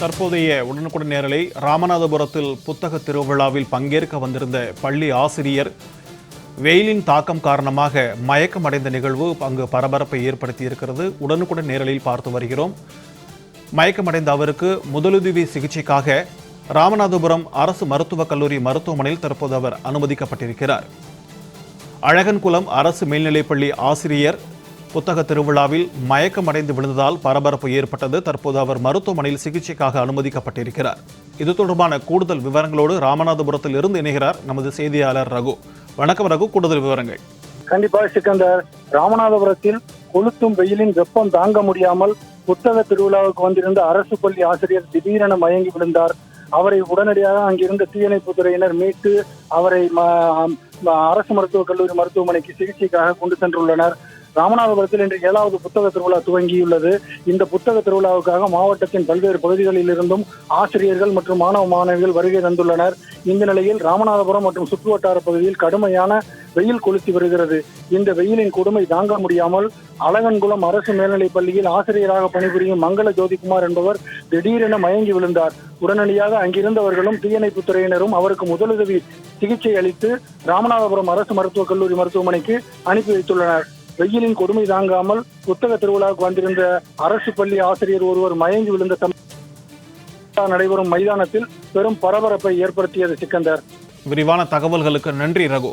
தற்போதைய உடனுக்குடன் நேரலை ராமநாதபுரத்தில் புத்தக திருவிழாவில் பங்கேற்க வந்திருந்த பள்ளி ஆசிரியர் வெயிலின் தாக்கம் காரணமாக மயக்கமடைந்த நிகழ்வு அங்கு பரபரப்பை ஏற்படுத்தி இருக்கிறது உடனுக்குடன் நேரலில் பார்த்து வருகிறோம். மயக்கமடைந்த அவருக்கு முதலுதவி சிகிச்சைக்காக ராமநாதபுரம் அரசு மருத்துவக் கல்லூரி மருத்துவமனையில் தற்போது அவர் அனுமதிக்கப்பட்டிருக்கிறார். அழகன்குளம் அரசு மேல்நிலைப்பள்ளி ஆசிரியர் புத்தக திருவிழாவில் மயக்கமடைந்து விழுந்ததால் பரபரப்பு ஏற்பட்டது. தற்போது அவர் மருத்துவமனையில் சிகிச்சைக்காக அனுமதிக்கப்பட்டிருக்கிறார். இது தொடர்பான கூடுதல் விவரங்களோடு ராமநாதபுரத்தில் இருந்து இணைகிறார் நமது செய்தியாளர் ரகு. வணக்கம் ரகு கூடுதல் விவரங்கள். கண்டிப்பாக சிக்கந்தர் ராமநாதபுரத்தில் கொளுத்தும் வெயிலின் வெப்பம் தாங்க முடியாமல் புத்தக திருவிழாவுக்கு வந்திருந்த அரசு பள்ளி ஆசிரியர் திடீரென மயங்கி விழுந்தார். அவரை உடனடியாக அங்கிருந்த தீயணைப்புத்துறையினர் மீட்டு அவரை ம- அரசு மருத்துவக் கல்லூரி மருத்துவமனைக்கு சிகிச்சைக்காக கொண்டு சென்றுள்ளனர். ராமநாதபுரத்தில் இன்று ஏழாவது புத்தக திருவிழா துவங்கியுள்ளது. இந்த புத்தக திருவிழாவுக்காக மாவட்டத்தின் பல்வேறு பகுதிகளில் இருந்தும் ஆசிரியர்கள் மற்றும் மாணவ மாணவிகள் வருகை தந்துள்ளனர். இந்த நிலையில் ராமநாதபுரம் மற்றும் சுற்றுவட்டார பகுதியில் கடுமையான வெயில் கொளுத்தி வருகிறது. இந்த வெயிலின் கொடுமை தாங்க முடியாமல் அழகன்குளம் அரசு மேல்நிலைப் பள்ளியில் ஆசிரியராக பணிபுரியும் மங்கள ஜோதிகுமார் என்பவர் திடீரென மயங்கி விழுந்தார். உடனடியாக அங்கிருந்தவர்களும் தீயணைப்புத் துறையினரும் அவருக்கு முதலுதவி சிகிச்சை அளித்து ராமநாதபுரம் அரசு மருத்துவக் கல்லூரி மருத்துவமனைக்கு அனுப்பி வைத்துள்ளனர். வெயிலின் கொடுமை தாங்காமல் புத்தக திருவிழாவுக்கு வந்திருந்த அரசு பள்ளி ஆசிரியர் ஒருவர் மயங்கி விழுந்த சம்பவம் நடைபெறும் மைதானத்தில் பெரும் பரபரப்பை ஏற்படுத்தியது சிக்கந்தர். விரிவான தகவல்களுக்கு நன்றி ரகு.